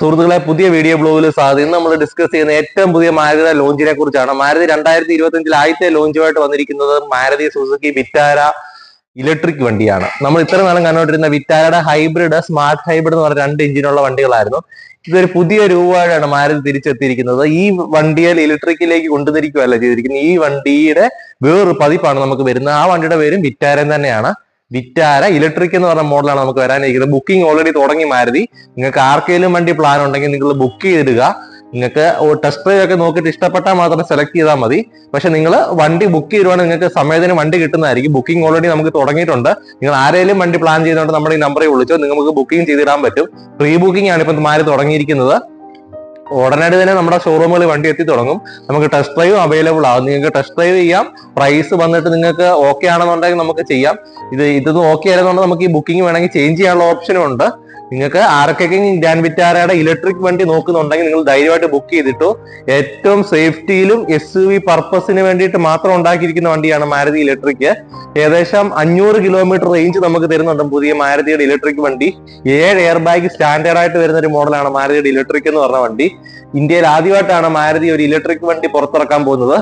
സുഹൃത്തുക്കളെ പുതിയ വീഡിയോ ബ്ലോഗിൽ സാധ്യത ഇന്ന് നമ്മൾ ഡിസ്കസ് ചെയ്യുന്ന ഏറ്റവും പുതിയ മാരുതി ലോഞ്ചിനെ കുറിച്ചാണ്. മാരുതി രണ്ടായിരത്തി ഇരുപത്തി അഞ്ചിൽ ആദ്യത്തെ ലോഞ്ചുമായിട്ട് വന്നിരിക്കുന്നത് മാരുതി സുസുക്കി വിറ്റാര ഇലക്ട്രിക് വണ്ടിയാണ്. നമ്മൾ ഇത്ര നാളും കണ്ടുകൊണ്ടിരുന്ന വിറ്റാരയുടെ ഹൈബ്രിഡ് സ്മാർട്ട് ഹൈബ്രിഡ് എന്ന് പറഞ്ഞ രണ്ട് എഞ്ചിനുള്ള വണ്ടികളായിരുന്നു. ഇതൊരു പുതിയ രൂപമായിട്ടാണ് മാരുതി തിരിച്ചെത്തിയിരിക്കുന്നത്. ഈ വണ്ടിയെ ഇലക്ട്രിക്കിലേക്ക് കൊണ്ടുവന്നിരിക്കുകയല്ല ചെയ്തിരിക്കുന്നത്. ഈ വണ്ടിയുടെ വേറൊരു പതിപ്പാണ് നമുക്ക് വരുന്നത്. ആ വണ്ടിയുടെ പേരും വിറ്റാരൻ തന്നെയാണ്. വിറ്റാര ഇലക്ട്രിക് എന്ന് പറഞ്ഞ മോഡലാണ് നമുക്ക് വരാനിരിക്കുന്നത്. ബുക്കിംഗ് ഓൾറെഡി തുടങ്ങി മാരുതി. നിങ്ങൾക്ക് ആർക്കെങ്കിലും വണ്ടി പ്ലാൻ ഉണ്ടെങ്കിൽ നിങ്ങൾ ബുക്ക് ചെയ്തിടുക. നിങ്ങൾക്ക് ടെസ്റ്റ് ഡ്രൈവ് ഒക്കെ നോക്കിയിട്ട് ഇഷ്ടപ്പെട്ടാൽ മാത്രം സെലക്ട് ചെയ്താൽ മതി. പക്ഷെ നിങ്ങൾ വണ്ടി ബുക്ക് ചെയ്തിരുവാണെങ്കിൽ നിങ്ങൾക്ക് സമയത്തിന് വണ്ടി കിട്ടുന്നതായിരിക്കും. ബുക്കിംഗ് ഓൾറെഡി നമുക്ക് തുടങ്ങിയിട്ടുണ്ട്. നിങ്ങൾ ആരെങ്കിലും വണ്ടി പ്ലാൻ ചെയ്തുകൊണ്ട് നമ്മുടെ ഈ നമ്പറിൽ വിളിച്ചോ നിങ്ങൾക്ക് ബുക്കിംഗ് ചെയ്തിടാൻ പറ്റും. പ്രീ ബുക്കിംഗ് ആണ് ഇപ്പം മാറി തുടങ്ങിയിരിക്കുന്നത്. ഉടനടി തന്നെ നമ്മുടെ ഷോറൂമുകളിൽ വണ്ടി എത്തി തുടങ്ങും. നമുക്ക് ടെസ്റ്റ് ഡ്രൈവ് അവൈലബിൾ ആകും നിങ്ങൾക്ക് ടെസ്റ്റ് ഡ്രൈവ് ചെയ്യാം. പ്രൈസ് വന്നിട്ട് നിങ്ങൾക്ക് ഓക്കെ ആണെന്നുണ്ടെങ്കിൽ നമുക്ക് ചെയ്യാം. ഇത് ഇതൊന്നും ഓക്കെ ആയിരുന്നുണ്ടെങ്കിൽ നമുക്ക് ഈ ബുക്കിംഗ് വേണമെങ്കിൽ ചേഞ്ച് ചെയ്യാനുള്ള ഓപ്ഷനും ഉണ്ട്. നിങ്ങൾക്ക് ആർക്കൊക്കെ ഗ്രാൻഡ് വിറ്റാരയുടെ ഇലക്ട്രിക് വണ്ടി നോക്കുന്നുണ്ടെങ്കിൽ നിങ്ങൾ ധൈര്യമായിട്ട് ബുക്ക് ചെയ്തിട്ടു. ഏറ്റവും സേഫ്റ്റിയിലും എസ് യു വി പർപ്പസിന് വേണ്ടിയിട്ട് മാത്രം ഉണ്ടാക്കിയിരിക്കുന്ന വണ്ടിയാണ് മാരുതി ഇലക്ട്രിക് ഏകദേശം അഞ്ഞൂറ് കിലോമീറ്റർ റേഞ്ച് നമുക്ക് തരുന്നുണ്ട് പുതിയ മാരുതിയുടെ ഇലക്ട്രിക് വണ്ടി. ഏഴ് എയർ ബാഗ് സ്റ്റാൻഡേർഡ് ആയിട്ട് വരുന്ന ഒരു മോഡലാണ് മാരുതിയുടെ ഇലക്ട്രിക് എന്ന് പറഞ്ഞ വണ്ടി. ഇന്ത്യയിൽ ആദ്യമായിട്ടാണ് മാരുതി ഒരു ഇലക്ട്രിക് വണ്ടി പുറത്തിറക്കാൻ പോകുന്നത്.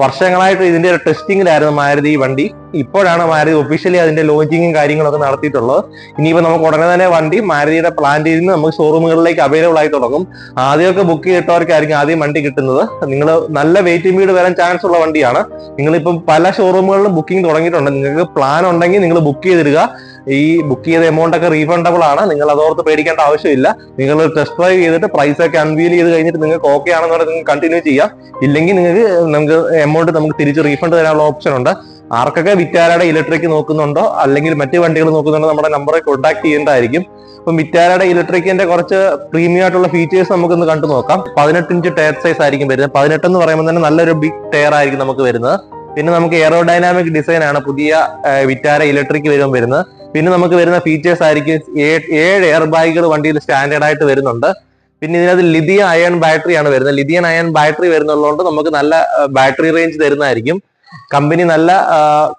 വർഷങ്ങളായിട്ട് ഇതിന്റെ ഒരു ടെസ്റ്റിംഗിലായിരുന്നു മാരുതി വണ്ടി. ഇപ്പോഴാണ് മാരുതി ഒഫീഷ്യലി അതിന്റെ ലോഞ്ചിങ്ങും കാര്യങ്ങളൊക്കെ നടത്തിയിട്ടുള്ളത്. ഇനിയിപ്പോ നമുക്ക് ഉടനെ തന്നെ വണ്ടി മാരുതിയുടെ പ്ലാന്റിൽ നിന്ന് നമുക്ക് ഷോറൂമുകളിലേക്ക് അവൈലബിൾ ആയി തുടങ്ങും. ആദ്യമൊക്കെ ബുക്ക് ചെയ്തിട്ടവർക്കായിരിക്കും ആദ്യം വണ്ടി കിട്ടുന്നത്. നിങ്ങൾ നല്ല വെയിറ്റിംഗ് വീട് വരാൻ ചാൻസ് ഉള്ള വണ്ടിയാണ്. നിങ്ങളിപ്പം പല ഷോറൂമുകളിലും ബുക്കിംഗ് തുടങ്ങിയിട്ടുണ്ട്. നിങ്ങൾക്ക് പ്ലാൻ ഉണ്ടെങ്കിൽ നിങ്ങൾ ബുക്ക് ചെയ്തിടുക. ഈ ബുക്ക് ചെയ്ത എമൗണ്ട് ഒക്കെ റീഫണ്ടബിൾ ആണ്. നിങ്ങൾ അതോർത്ത് പേടിക്കേണ്ട ആവശ്യമില്ല. നിങ്ങൾ ടെസ്റ്റ് ഡ്രൈവ് ചെയ്തിട്ട് പ്രൈസ് ഒക്കെ അൺവീൽ ചെയ്ത് കഴിഞ്ഞിട്ട് നിങ്ങൾക്ക് ഓക്കെ ആണെന്ന് പറഞ്ഞാൽ നിങ്ങൾക്ക് കണ്ടിന്യൂ ചെയ്യാം. ഇല്ലെങ്കിൽ നിങ്ങൾക്ക് നമുക്ക് എമൗണ്ട് നമുക്ക് തിരിച്ച് റീഫണ്ട് തരാനുള്ള ഓപ്ഷൻ ഉണ്ട്. ആർക്കൊക്കെ വിറ്റാരയുടെ ഇലക്ട്രിക് നോക്കുന്നുണ്ടോ? അല്ലെങ്കിൽ മറ്റ് വണ്ടികൾ നോക്കുന്നുണ്ടോ? നമ്മുടെ നമ്പറെ കോൺടാക്ട് ചെയ്യേണ്ടതായിരിക്കും. അപ്പം വിറ്റാരയുടെ ഇലക്ട്രിക്കിന്റെ കുറച്ച് പ്രീമിയം ആയിട്ടുള്ള ഫീച്ചേഴ്സ് നമുക്കൊന്ന് കണ്ടു നോക്കാം പതിനെട്ട് ഇഞ്ച് ടയർ സൈസ് ആയിരിക്കും വരുന്നത്. പതിനെട്ട് എന്ന് പറയുമ്പോൾ തന്നെ നല്ലൊരു ബിഗ് ടയർ ആയിരിക്കും നമുക്ക് വരുന്നത്. പിന്നെ നമുക്ക് എയറോഡൈനാമിക് ഡിസൈൻ ആണ് പുതിയ വിറ്റാര ഇലക്ട്രിക് വരുമ്പോൾ വരുന്നത്. പിന്നെ നമുക്ക് വരുന്ന ഫീച്ചേഴ്സ് ആയിരിക്കും ഏഴ് എയർ ബാഗുകൾ വണ്ടിയിൽ സ്റ്റാൻഡേർഡ് ആയിട്ട് വരുന്നുണ്ട്. പിന്നെ ഇതിനകത്ത് ലിഥിയം അയൺ ബാറ്ററി ആണ് വരുന്നത്. ലിഥിയൻ അയൺ ബാറ്ററി വരുന്നുള്ളതുകൊണ്ട് നമുക്ക് നല്ല ബാറ്ററി റേഞ്ച് തരുന്നതായിരിക്കും. കമ്പനി നല്ല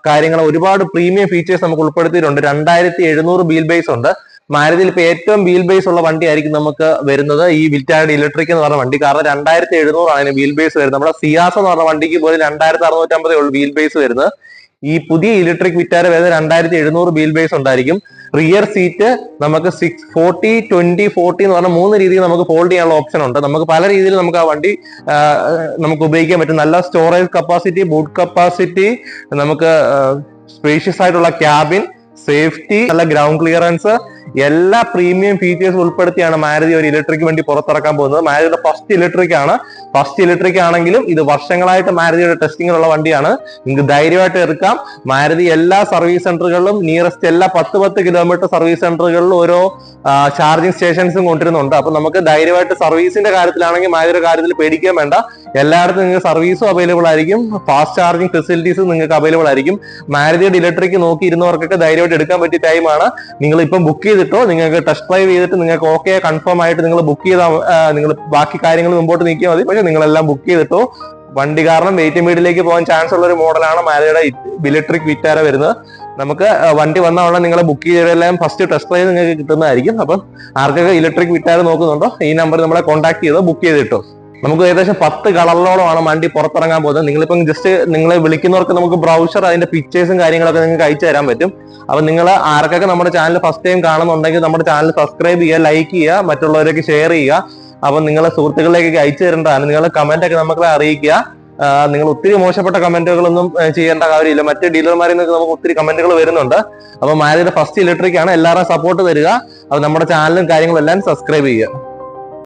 കാര്യങ്ങൾ ഒരുപാട് പ്രീമിയം ഫീച്ചേഴ്സ് നമുക്ക് ഉൾപ്പെടുത്തിയിട്ടുണ്ട്. രണ്ടായിരത്തി എഴുന്നൂറ് ബീൽ ബേസ് ഉണ്ട്. മാരുതിയിൽ ഇപ്പൊ ഏറ്റവും വീൽ ബേസ് ഉള്ള വണ്ടി ആയിരിക്കും നമുക്ക് വരുന്നത്. ഈ വിറ്റാഡ് ഇലക്ട്രിക് എന്ന് പറഞ്ഞ വണ്ടി. കാരണം രണ്ടായിരത്തി എഴുന്നൂറാണ് അതിന് വീൽ ബേസ് വരുന്നത്. നമ്മുടെ സിയാസ് എന്ന് പറഞ്ഞ വണ്ടിക്ക് പോലും രണ്ടായിരത്തി അറുന്നൂറ്റമ്പതേ ഉള്ളൂ വീൽ ബേസ് വരുന്നത്. ഈ പുതിയ ഇലക്ട്രിക് വിറ്റാര വരുന്നത് രണ്ടായിരത്തി എഴുന്നൂറ് വീൽ ബേസ് ഉണ്ടായിരിക്കും. റിയർ സീറ്റ് നമുക്ക് സിക്സ് ഫോർട്ടി ട്വന്റി ഫോർട്ടി എന്ന് പറഞ്ഞ മൂന്ന് രീതിയിൽ നമുക്ക് ഫോൾഡ് ചെയ്യാനുള്ള ഓപ്ഷൻ ഉണ്ട്. നമുക്ക് പല രീതിയിൽ നമുക്ക് ആ വണ്ടി നമുക്ക് ഉപയോഗിക്കാൻ പറ്റും. നല്ല സ്റ്റോറേജ് കപ്പാസിറ്റി ബൂട്ട് കപ്പാസിറ്റി നമുക്ക് സ്പേഷ്യസ് ആയിട്ടുള്ള ക്യാബിൻ സേഫ്റ്റി നല്ല ഗ്രൗണ്ട് ക്ലിയറൻസ് എല്ലാ പ്രീമിയം ഫീച്ചേഴ്സ് ഉൾപ്പെടുത്തിയാണ് മാരുതി ഒരു ഇലക്ട്രിക് വണ്ടി പുറത്തിറക്കാൻ പോകുന്നത്. മാരുതിയുടെ ഫസ്റ്റ് ഇലക്ട്രിക് ആണ്. ഫസ്റ്റ് ഇലക്ട്രിക് ആണെങ്കിലും ഇത് വർഷങ്ങളായിട്ട് മാരുതിയുടെ ടെസ്റ്റിംഗിലുള്ള വണ്ടിയാണ്. നിങ്ങൾക്ക് ധൈര്യമായിട്ട് എടുക്കാം. മാരുതി എല്ലാ സർവീസ് സെന്ററുകളിലും നിയറസ്റ്റ് എല്ലാ പത്ത് പത്ത് കിലോമീറ്റർ സർവീസ് സെന്ററുകളിലും ഓരോ ചാർജിങ് സ്റ്റേഷൻസും കൊണ്ടുവരുന്നുണ്ട്. അപ്പൊ നമുക്ക് ധൈര്യമായിട്ട് സർവീസിന്റെ കാര്യത്തിലാണെങ്കിൽ മാരുതിയുടെ കാര്യത്തിൽ പേടിക്കാൻ വേണ്ട. എല്ലായിടത്തും നിങ്ങൾക്ക് സർവീസും അവൈലബിൾ ആയിരിക്കും. ഫാസ്റ്റ് ചാർജിങ് ഫെസിലിറ്റീസും നിങ്ങൾക്ക് അവൈലബിൾ ആയിരിക്കും. മാരുതിയുടെ ഇലക്ട്രിക് നോക്കി ഇരുന്നവർക്കൊക്കെ ധൈര്യമായിട്ട് എടുക്കാൻ പറ്റിയ ടൈമാണ് നിങ്ങൾ ഇപ്പം ബുക്ക് ചെയ്തിട്ടോ നിങ്ങൾക്ക് ടെസ്റ്റ് ഡ്രൈവ് ചെയ്തിട്ട് നിങ്ങൾക്ക് ഓക്കെ കൺഫേം ആയിട്ട് നിങ്ങൾ ബുക്ക് ചെയ്താൽ നിങ്ങൾ ബാക്കി കാര്യങ്ങൾ മുമ്പോട്ട് നീക്കിയാൽ മതി. പക്ഷെ നിങ്ങളെല്ലാം ബുക്ക് ചെയ്തിട്ടോ. വണ്ടി കാരണം വെയിറ്റിംഗ് വീടിലേക്ക് പോകാൻ ചാൻസ് ഉള്ള ഒരു മോഡലാണ് മാരയുടെ ഇലക്ട്രിക് വിറ്റാര വരുന്നത്. നമുക്ക് വണ്ടി വന്ന ഉടനെ നിങ്ങളെ ബുക്ക് ചെയ്തെല്ലാം ഫസ്റ്റ് ടെസ്റ്റ് ഡ്രൈവ് നിങ്ങൾക്ക് കിട്ടുന്നതായിരിക്കും. അപ്പം ആർക്കൊക്കെ ഇലക്ട്രിക് വിറ്റാര നോക്കുന്നുണ്ടോ? ഈ നമ്പർ നമ്മളെ കോൺടാക്ട് ചെയ്തോ ബുക്ക് ചെയ്തിട്ടോ. നമുക്ക് ഏകദേശം പത്ത് കളറിലോളമാണ് വണ്ടി പുറത്തിറങ്ങാൻ പോകുന്നത്. നിങ്ങളിപ്പം ജസ്റ്റ് നിങ്ങളെ വിളിക്കുന്നവർക്ക് നമുക്ക് ബ്രൗസർ അതിന്റെ പിക്ചേഴ്സും കാര്യങ്ങളൊക്കെ നിങ്ങൾക്ക് അയച്ചു തരാൻ പറ്റും. അപ്പൊ നിങ്ങൾ ആർക്കൊക്കെ നമ്മുടെ ചാനൽ ഫസ്റ്റ് ടൈം കാണുന്നുണ്ടെങ്കിൽ നമ്മുടെ ചാനൽ സബ്സ്ക്രൈബ് ചെയ്യുക ലൈക്ക് ചെയ്യുക മറ്റുള്ളവരൊക്കെ ഷെയർ ചെയ്യുക. അപ്പൊ നിങ്ങളെ സുഹൃത്തുക്കളിലേക്ക് അയച്ചു തരേണ്ടതാണ്. നിങ്ങൾ കമന്റ് ഒക്കെ നമുക്ക് അറിയിക്കുക. നിങ്ങൾ ഒത്തിരി മോശപ്പെട്ട കമന്റുകളൊന്നും ചെയ്യേണ്ട കാര്യമില്ല. മറ്റ് ഡീലർമാരിൽ നിന്നൊക്കെ നമുക്ക് ഒത്തിരി കമന്റുകൾ വരുന്നുണ്ട്. അപ്പൊ മാരുതിയുടെ ഫസ്റ്റ് ഇലക്ട്രിക് ആണ്. എല്ലാവരും സപ്പോർട്ട് തരിക. അപ്പൊ നമ്മുടെ ചാനലും കാര്യങ്ങളും എല്ലാം സബ്സ്ക്രൈബ് ചെയ്യുക.